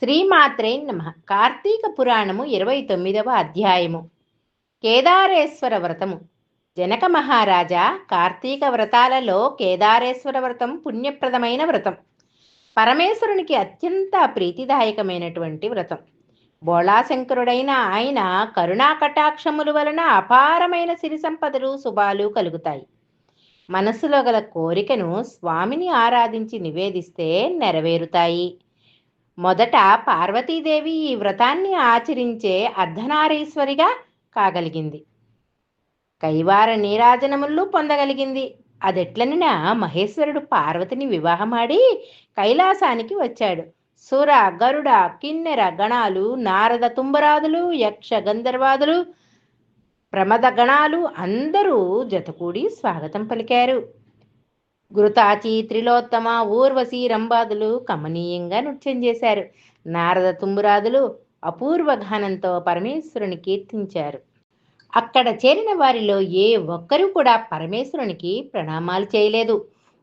శ్రీమాత్రే నమ. కార్తీక పురాణము ఇరవై తొమ్మిదవ అధ్యాయము. కేదారేశ్వర వ్రతము. జనక మహారాజా కార్తీక వ్రతాలలో కేదారేశ్వర వ్రతం పుణ్యప్రదమైన వ్రతం. పరమేశ్వరునికి అత్యంత ప్రీతిదాయకమైనటువంటి వ్రతం. బోళాశంకరుడైన ఆయన కరుణా కటాక్షముల వలన అపారమైన సిరి సంపదలు శుభాలు కలుగుతాయి. మనసులో గల కోరికను స్వామిని ఆరాధించి నివేదిస్తే నెరవేరుతాయి. మొదట పార్వతీదేవి ఈ వ్రతాన్ని ఆచరించే అర్ధనారీశ్వరిగా కాగలిగింది. కైవార నీరాజనములు పొందగలిగింది. అదెట్లనినా మహేశ్వరుడు పార్వతిని వివాహమాడి కైలాసానికి వచ్చాడు. సుర గరుడ కిన్నెర గణాలు నారద తుంబరాదులు యక్ష గంధర్వాదులు ప్రమద గణాలు అందరూ జతకూడి స్వాగతం పలికారు. గురుతాచి త్రిలోత్తమ ఊర్వశి రంబాదులు కమనీయంగా నృత్యం చేశారు. నారద తుమ్మురాదులు అపూర్వ గానంతో పరమేశ్వరుని కీర్తించారు. అక్కడ చేరిన వారిలో ఏ ఒక్కరూ కూడా పరమేశ్వరునికి ప్రణామాలు చేయలేదు.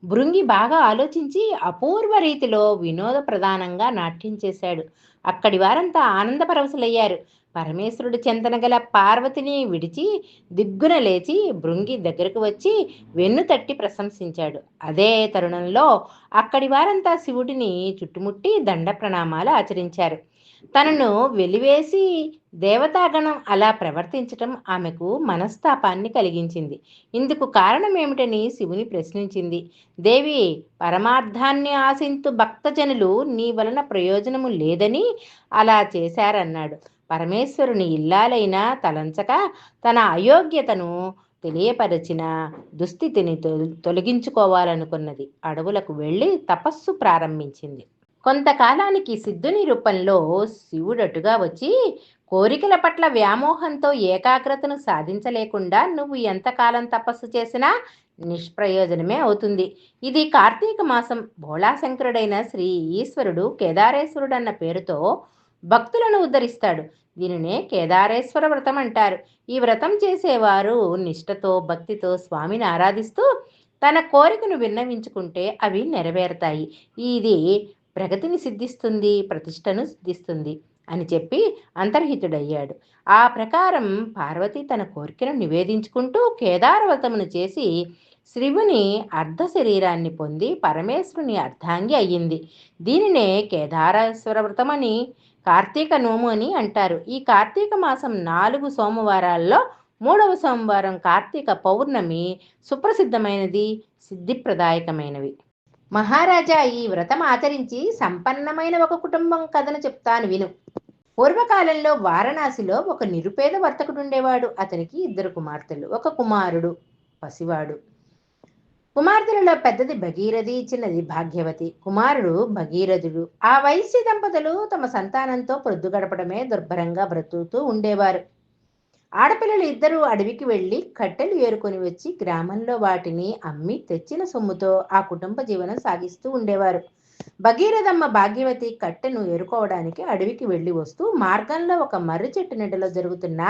భృంగి బాగా ఆలోచించి అపూర్వ రీతిలో వినోద ప్రధానంగా నాట్యం చేశాడు. అక్కడి వారంతా ఆనందపరవశులయ్యారు. పరమేశ్వరుడు చెంతన గల పార్వతిని విడిచి దిగ్గున లేచి భృంగి దగ్గరకు వచ్చి వెన్ను తట్టి ప్రశంసించాడు. అదే తరుణంలో అక్కడి వారంతా శివుడిని చుట్టుముట్టి దండ ప్రణామాలు ఆచరించారు. తనను వెలివేసి దేవతాగణం అలా ప్రవర్తించటం ఆమెకు మనస్తాపాన్ని కలిగించింది. ఇందుకు కారణం ఏమిటని శివుని ప్రశ్నించింది. దేవి పరమార్థాన్ని ఆశింతు భక్తజనులు నీ వలన ప్రయోజనము లేదని అలా చేశారన్నాడు. పరమేశ్వరుని ఇల్లాలైన తలంచక తన అయోగ్యతను తెలియపరచిన దుస్థితిని తొలగించుకోవాలనుకున్నది. అడవులకు వెళ్ళి తపస్సు ప్రారంభించింది. కొంతకాలానికి సిద్ధుని రూపంలో శివుడటుగా వచ్చి కోరికల పట్ల వ్యామోహంతో ఏకాగ్రతను సాధించలేకుండా నువ్వు ఎంతకాలం తపస్సు చేసినా నిష్ప్రయోజనమే అవుతుంది. ఇది కార్తీక మాసం భోళాశంకరుడైన శ్రీ ఈశ్వరుడు కేదారేశ్వరుడు అన్న పేరుతో భక్తులను ఉద్ధరిస్తాడు. దీనినే కేదారేశ్వర వ్రతం అంటారు. ఈ వ్రతం చేసేవారు నిష్ఠతో భక్తితో స్వామిని ఆరాధిస్తూ తన కోరికను విన్నవించుకుంటే అవి నెరవేరుతాయి. ఇది ప్రగతిని సిద్ధిస్తుంది ప్రతిష్టను సిద్ధిస్తుంది అని చెప్పి అంతర్హితుడయ్యాడు. ఆ ప్రకారం పార్వతి తన కోరికను నివేదించుకుంటూ కేదారవతమును చేసి శివుని అర్ధ శరీరాన్ని పొంది పరమేశ్వరుని అర్ధాంగి అయ్యింది. దీనినే కేదారేశ్వర వ్రతమని కార్తీక నోము అని అంటారు. ఈ కార్తీక మాసం నాలుగు సోమవారాల్లో మూడవ సోమవారం కార్తీక పౌర్ణమి సుప్రసిద్ధమైనది సిద్ధిప్రదాయకమైనవి. మహారాజా ఈ వ్రతం ఆచరించి సంపన్నమైన ఒక కుటుంబం కథను చెప్తాను విను. పూర్వకాలంలో వారణాసిలో ఒక నిరుపేద వర్తకుడుండేవాడు అతనికి ఇద్దరు కుమార్తెలు ఒక కుమారుడు పసివాడు. కుమార్తెలలో పెద్దది భగీరథి చిన్నది భాగ్యవతి. కుమారుడు భగీరథుడు. ఆ వైశ్య దంపతులు తమ సంతానంతో ప్రొద్దు గడపడమే దుర్భరంగా బ్రతుకుతూ ఉండేవారు. ఆడపిల్లలు ఇద్దరూ అడవికి వెళ్ళి కట్టెలు ఏరుకొని వచ్చి గ్రామంలో వాటిని అమ్మి తెచ్చిన సొమ్ముతో ఆ కుటుంబ జీవనం సాగిస్తూ ఉండేవారు. భగీరథమ్మ భాగ్యవతి కట్టెను ఏరుకోవడానికి అడవికి వెళ్ళి వస్తూ మార్గంలో ఒక మర్రి చెట్టు నీడలో జరుగుతున్న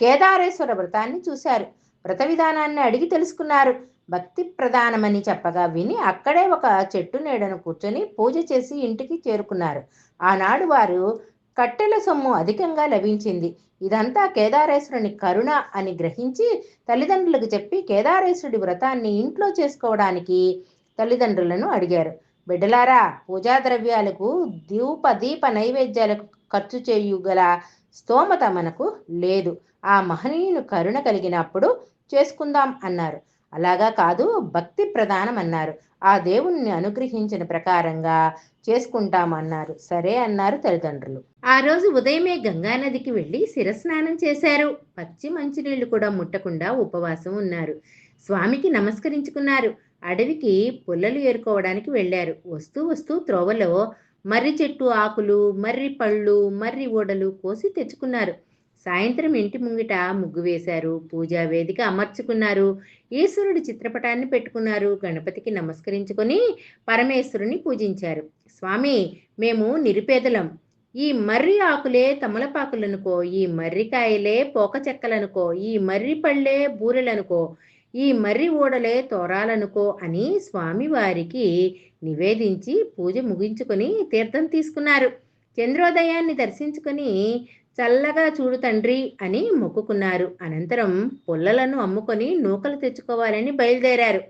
కేదారేశ్వర వ్రతాన్ని చూశారు. వ్రత విధానాన్ని అడిగి తెలుసుకున్నారు. భక్తి ప్రధానమని చెప్పగా విని అక్కడే ఒక చెట్టు నీడను కూర్చొని పూజ చేసి ఇంటికి చేరుకున్నారు. ఆనాడు వారు కట్టెల సొమ్ము అధికంగా లభించింది. ఇదంతా కేదారేశ్వరుని కరుణ అని గ్రహించి తల్లిదండ్రులకు చెప్పి కేదారేశ్వరుడి వ్రతాన్ని ఇంట్లో చేసుకోవడానికి తల్లిదండ్రులను అడిగారు. బిడ్డలారా పూజా ద్రవ్యాలకు దీప దీప నైవేద్యాలకు ఖర్చు చేయుగల స్తోమత మనకు లేదు. ఆ మహనీయుని కరుణ కలిగినప్పుడు చేసుకుందాం అన్నారు. అలాగా కాదు భక్తి ప్రధానం అన్నారు. ఆ దేవుణ్ణి అనుగ్రహించిన ప్రకారంగా చేసుకుంటామన్నారు సరే అన్నారు తల్లిదండ్రులు. ఆ రోజు ఉదయమే గంగానదికి వెళ్ళి శిరస్నానం చేశారు. పచ్చి మంచినీళ్ళు కూడా ముట్టకుండా ఉపవాసం ఉన్నారు. స్వామికి నమస్కరించుకున్నారు. అడవికి పుల్లలు ఏరుకోవడానికి వెళ్ళారు. వస్తూ వస్తూ త్రోవలో మర్రి చెట్టు ఆకులు మర్రి పళ్ళు మర్రి ఓడలు కోసి తెచ్చుకున్నారు. సాయంత్రం ఇంటి ముంగిట ముగ్గు వేశారు. పూజా వేదిక అమర్చుకున్నారు. ఈశ్వరుడి చిత్రపటాన్ని పెట్టుకున్నారు. గణపతికి నమస్కరించుకొని పరమేశ్వరుని పూజించారు. స్వామి మేము నిరుపేదలం. ఈ మర్రి ఆకులే తమలపాకులనుకో ఈ మర్రికాయలే పోక చెక్కలనుకో ఈ మర్రి పళ్ళే బూరెలనుకో ఈ మర్రి ఓడలే తోరాలనుకో అని స్వామి వారికి నివేదించి పూజ ముగించుకొని తీర్థం తీసుకున్నారు. చంద్రోదయాన్ని దర్శించుకొని చల్లగా చూడు తండ్రి అని మొక్కుకున్నారు. అనంతరం పుల్లలను అమ్ముకొని నూకలు తెచ్చుకోవాలని బయలుదేరారు.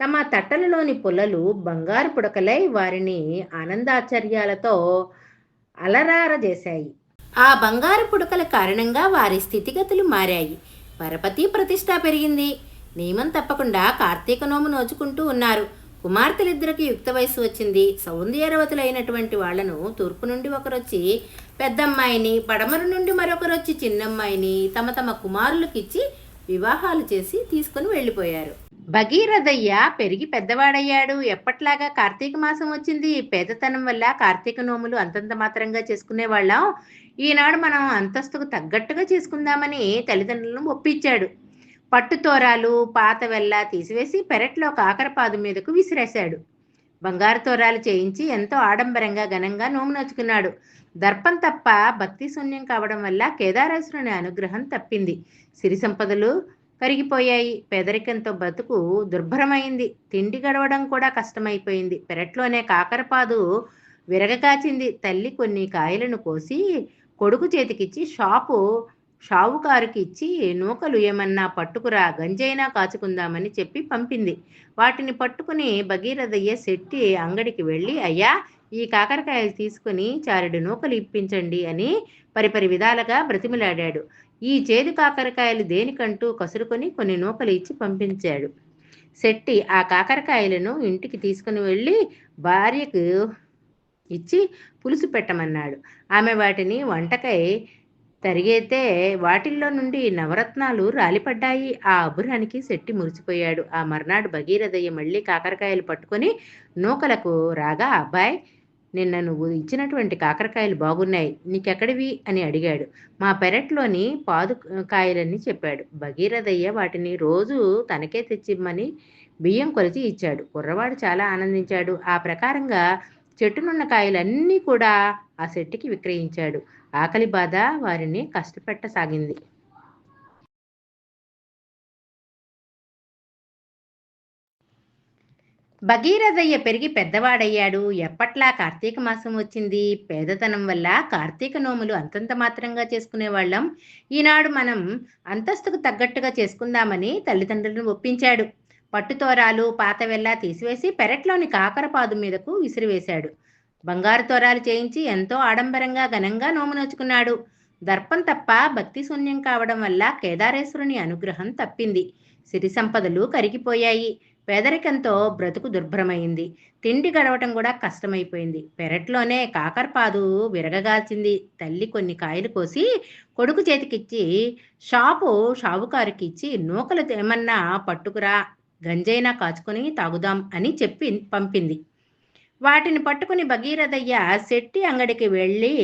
తమ తట్టలలోని పుల్లలు బంగారు పుడకలై వారిని ఆనందాచర్యాలతో అలరారజేశాయి ఆ బంగారు పుడకల కారణంగా వారి స్థితిగతులు మారాయి. పరపతి ప్రతిష్ట పెరిగింది. నియమం తప్పకుండా కార్తీక నోము నోచుకుంటూ ఉన్నారు. కుమార్తెలిద్దరికి యుక్త వయసు వచ్చింది. సౌందర్యవతులైనటువంటి వాళ్ళను తూర్పు నుండి ఒకరొచ్చి పెద్దమ్మాయిని పడమర నుండి మరొకరొచ్చి చిన్నమ్మాయిని తమ తమ కుమారులకిచ్చి వివాహాలు చేసి తీసుకుని వెళ్ళిపోయారు. భగీరథయ్య పెరిగి పెద్దవాడయ్యాడు. ఎప్పట్లాగా కార్తీక మాసం వచ్చింది? పేదతనం వల్ల కార్తీక నోములు అంతంత మాత్రంగా చేసుకునేవాళ్ళం. ఈనాడు మనం అంతస్తుకు తగ్గట్టుగా చేసుకుందామని తల్లిదండ్రులను ఒప్పించాడు. పట్టుతోరాలు పాత వెల్ల తీసివేసి పెరట్లో కాకరపాదు మీదకు విసిరేశాడు. బంగారు తోరాలు చేయించి ఎంతో ఆడంబరంగా ఘనంగా నోము నోచుకున్నాడు దర్పం తప్ప భక్తి శూన్యం కావడం వల్ల కేదారేశ్వరుని అనుగ్రహం తప్పింది. సిరి సంపదలు కరిగిపోయాయి. పేదరికంతో బతుకు దుర్భరమైంది. తిండి గడవడం కూడా కష్టమైపోయింది. పెరట్లోనే కాకరపాదు విరగకాచింది. తల్లి కొన్ని కాయలను కోసి కొడుకు చేతికిచ్చి షాపు షావుకారుకి ఇచ్చి నూకలు ఏమన్నా పట్టుకురా గంజైనా కాచుకుందామని చెప్పి పంపింది. వాటిని పట్టుకుని భగీరథయ్య శెట్టి అంగడికి వెళ్ళి అయ్యా ఈ కాకరకాయలు తీసుకుని చారెడు నూకలు ఇప్పించండి అని పరిపరి విధాలుగా బ్రతిమిలాడాడు. ఈ చేదు కాకరకాయలు దేనికంటూ కసురుకొని కొన్ని నూకలు ఇచ్చి పంపించాడు. శెట్టి ఆ కాకరకాయలను ఇంటికి తీసుకుని వెళ్ళి భార్యకు ఇచ్చి పులుసు పెట్టమన్నాడు. ఆమె వాటిని వంటకై తరిగైతే వాటిల్లో నుండి నవరత్నాలు రాలిపడ్డాయి. ఆ అబురానికి శెట్టి మురిసిపోయాడు. ఆ మర్నాడు భగీరథయ్య మళ్ళీ కాకరకాయలు పట్టుకొని నూకలకు రాగా అబ్బాయి నిన్న నువ్వు ఇచ్చినటువంటి కాకరకాయలు బాగున్నాయి నీకెక్కడివి? అని అడిగాడు. మా పెరట్లోని పాదు కాయలని చెప్పాడు. భగీరథయ్య వాటిని రోజు తనకే తెచ్చిమ్మని బియ్యం కొలిచి ఇచ్చాడు. కుర్రవాడు చాలా ఆనందించాడు. ఆ ప్రకారంగా చెట్టునున్న కాయలన్నీ కూడా ఆ చెట్టుకి విక్రయించాడు. ఆకలి బాధ వారిని కష్టపెట్టసాగింది. భగీరథయ్య పెరిగి పెద్దవాడయ్యాడు. ఎప్పట్లా కార్తీక మాసం వచ్చింది? పేదతనం వల్ల కార్తీక నోములు అంతంత మాత్రంగా చేసుకునేవాళ్ళం. ఈనాడు మనం అంతస్తుకు తగ్గట్టుగా చేసుకుందామని తల్లిదండ్రులను ఒప్పించాడు. పట్టుతోరాలు పాతవెల్లా తీసివేసి పెరట్లోని కాకరపాదు మీదకు విసిరివేశాడు. బంగారు తోరాలు చేయించి ఎంతో ఆడంబరంగా ఘనంగా నోము నోచుకున్నాడు. దర్పం తప్ప భక్తి శూన్యం కావడం వల్ల కేదారేశ్వరుని అనుగ్రహం తప్పింది. సిరి సంపదలు కరిగిపోయాయి. పేదరికంతో బ్రతుకు దుర్భరమైంది. తిండి గడవటం కూడా కష్టమైపోయింది. పెరట్లోనే కాకరపాదు విరగగాల్చింది తల్లి కొన్ని కాయలు కోసి కొడుకు చేతికిచ్చి షాపు షావుకారుకి ఇచ్చి నూకలు ఏమన్నా పట్టుకురా గంజైనా కాచుకొని తాగుదాం అని చెప్పి పంపింది. వాటిని పట్టుకుని భగీరథయ్య శెట్టి అంగడికి వెళ్ళి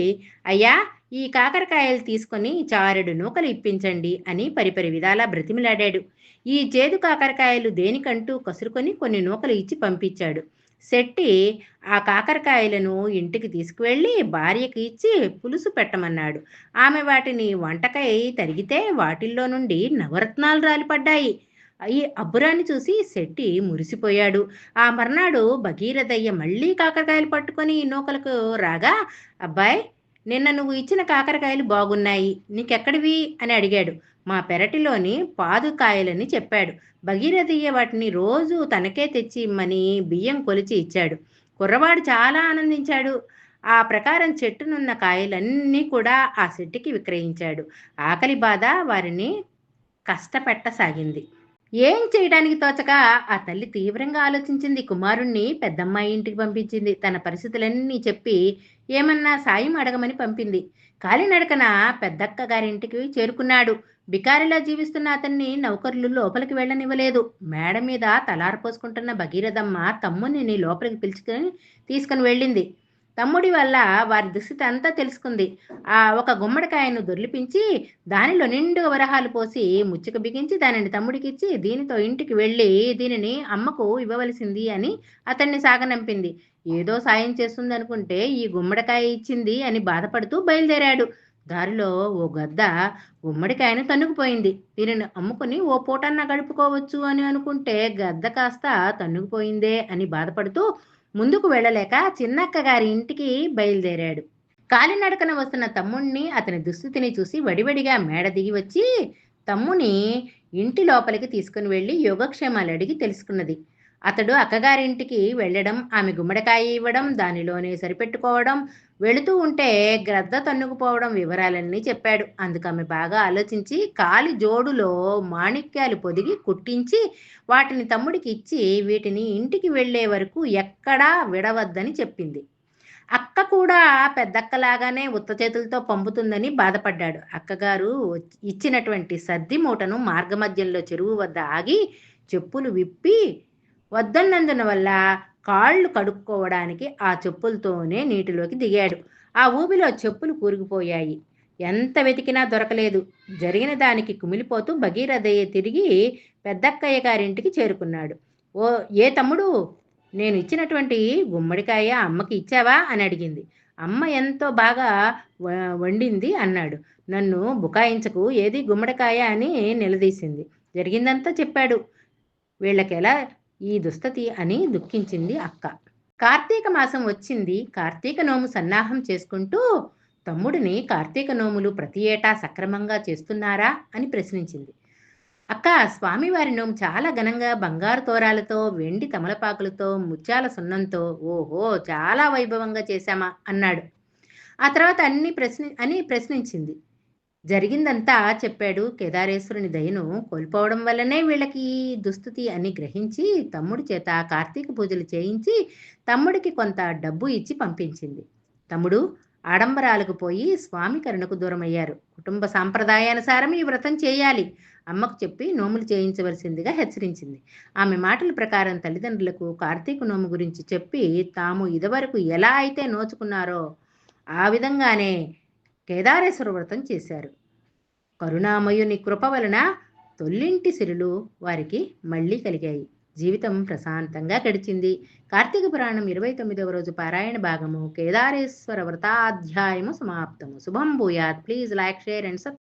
అయ్యా ఈ కాకరకాయలు తీసుకొని చారెడు నూకలు ఇప్పించండి అని పరిపరి విధాలా బ్రతిమిలాడాడు. ఈ చేదు కాకరకాయలు దేనికంటూ కసురుకొని కొన్ని నూకలు ఇచ్చి పంపించాడు. శెట్టి ఆ కాకరకాయలను ఇంటికి తీసుకువెళ్ళి భార్యకి ఇచ్చి పులుసు పెట్టమన్నాడు. ఆమె వాటిని వంటకై తరిగితే వాటిల్లో నుండి నవరత్నాలు రాలిపడ్డాయి. ఈ అబ్బురాన్ని చూసి శెట్టి మురిసిపోయాడు. ఆ మర్నాడు భగీరథయ్య మళ్ళీ కాకరకాయలు పట్టుకొని నూకలకు రాగా అబ్బాయి నిన్న నువ్వు ఇచ్చిన కాకరకాయలు బాగున్నాయి. నీకెక్కడివి? అని అడిగాడు. మా పెరటిలోని పాదుకాయలని చెప్పాడు. భగీరథయ్య వాటిని రోజు తనకే తెచ్చి ఇమ్మని బియ్యం కొలిచి ఇచ్చాడు. కుర్రవాడు చాలా ఆనందించాడు. ఆ ప్రకారం చెట్టునున్న కాయలన్నీ కూడా ఆ చెట్టుకి విక్రయించాడు. ఆకలి బాధ వారిని కష్టపెట్టసాగింది. ఏం చేయడానికి తోచక ఆ తల్లి తీవ్రంగా ఆలోచించింది. కుమారుణ్ణి పెద్దమ్మాయి ఇంటికి పంపించింది. తన పరిస్థితులన్నీ చెప్పి ఏమన్నా సాయం అడగమని పంపింది. కాలినడకన పెద్దక్క గారింటికి చేరుకున్నాడు. బికారిలా జీవిస్తున్న అతన్ని నౌకర్లు లోపలికి వెళ్ళనివ్వలేదు. మేడ మీద తలారిపోసుకుంటున్న భగీరథమ్మ తమ్ముని లోపలికి పిలుచుకొని తీసుకుని వెళ్ళింది. తమ్ముడి వల్ల వారి దుస్థితి అంతా తెలుసుకుంది. ఆ ఒక గుమ్మడికాయను దొర్లిపించి దానిలో నిండుగా వరహాలు పోసి ముచ్చుకు బిగించి దానిని తమ్ముడికి ఇచ్చి దీనితో ఇంటికి వెళ్ళి దీనిని అమ్మకు ఇవ్వవలసింది అని అతన్ని సాగనంపింది. ఏదో సాయం చేస్తుంది అనుకుంటే ఈ గుమ్మడికాయ ఇచ్చింది అని బాధపడుతూ బయలుదేరాడు. దారిలో ఓ గద్ద గుమ్మడికాయను తన్నుకుపోయింది. దీనిని అమ్ముకుని ఓ పూటన్నా గడుపుకోవచ్చు అని అనుకుంటే గద్ద కాస్త తన్నుకుపోయిందే అని బాధపడుతూ ముందుకు వెళ్ళలేక చిన్నక్క గారి ఇంటికి బయలుదేరాడు. కాలినడకన వస్తున్న తమ్ముణ్ణి అతని దుస్థితిని చూసి వడివడిగా మేడ దిగి వచ్చి తమ్ముని ఇంటి లోపలికి తీసుకుని వెళ్ళి యోగక్షేమాలు అడిగి తెలుసుకున్నది. అతడు అక్కగారింటికి వెళ్ళడం ఆమె గుమ్మడికాయ ఇవ్వడం దానిలోనే సరిపెట్టుకోవడం వెళుతూ ఉంటే గ్రద్ద తన్నుకుపోవడం వివరాలన్నీ చెప్పాడు. అందుకు ఆమె బాగా ఆలోచించి కాలి జోడులో మాణిక్యాలు పొదిగి కుట్టించి వాటిని తమ్ముడికి ఇచ్చి వీటిని ఇంటికి వెళ్ళే వరకు ఎక్కడా విడవద్దని చెప్పింది. అక్క కూడా పెద్దక్కలాగానే ఉత్త చేతులతో పంపుతుందని బాధపడ్డాడు. అక్కగారు ఇచ్చినటువంటి సద్ది మూటను మార్గమధ్యంలో చెరువు వద్ద ఆగి చెప్పులు విప్పి వద్దన్నందున వల్ల కాళ్ళు కడుక్కోవడానికి ఆ చెప్పులతోనే నీటిలోకి దిగాడు. ఆ ఊబిలో చెప్పులు కూరుకుపోయాయి. ఎంత వెతికినా దొరకలేదు. జరిగిన దానికి కుమిలిపోతూ భగీరథయ్య తిరిగి పెద్దక్కయ్య గారింటికి చేరుకున్నాడు. ఓ ఏ తమ్ముడు? నేను ఇచ్చినటువంటి గుమ్మడికాయ అమ్మకి ఇచ్చావా? అని అడిగింది. అమ్మ ఎంతో బాగా వండింది అన్నాడు. నన్ను బుకాయించకు. ఏది గుమ్మడికాయ అని నిలదీసింది. జరిగిందంతా చెప్పాడు. వీళ్ళకి ఎలా ఈ దుస్థతి అని దుఃఖించింది అక్క. కార్తీక మాసం వచ్చింది. కార్తీక నోము సన్నాహం చేసుకుంటూ తమ్ముడిని కార్తీక నోములు ప్రతి ఏటా సక్రమంగా చేస్తున్నారా అని ప్రశ్నించింది. అక్క స్వామివారి నోము చాలా ఘనంగా బంగారు తోరాలతో వెండి తమలపాకులతో ముత్యాల సున్నంతో ఓహో చాలా వైభవంగా చేశామా అన్నాడు. ఆ తర్వాత అన్ని ప్రశ్ని అని ప్రశ్నించింది. జరిగిందంతా చెప్పాడు కేదారేశ్వరుని దయను. కోల్పోవడం వల్లనే వీళ్ళకి దుస్థితి అని గ్రహించి తమ్ముడి చేత కార్తీక పూజలు చేయించి తమ్ముడికి కొంత డబ్బు ఇచ్చి పంపించింది. తమ్ముడు ఆడంబరాలకు పోయి స్వామి కరుణకు దూరమయ్యారు. కుటుంబ సాంప్రదాయానుసారం ఈ వ్రతం చేయాలి. అమ్మకు చెప్పి నోములు చేయించవలసిందిగా హెచ్చరించింది. ఆమె మాటల ప్రకారం తల్లిదండ్రులకు కార్తీక నోము గురించి చెప్పి తాము ఇదివరకు ఎలా అయితే నోచుకున్నారో ఆ విధంగానే కేదారేశ్వర వ్రతం చేశారు. కరుణామయుని కృప వలన తొల్లింటి సిరులు వారికి మళ్ళీ కలిగాయి. జీవితం ప్రశాంతంగా గడిచింది. కార్తీక పురాణం ఇరవై తొమ్మిదవ రోజు పారాయణ భాగము. కేదారేశ్వర వ్రతాధ్యాయము సమాప్తము. శుభం భూయాత్. Please like share and sub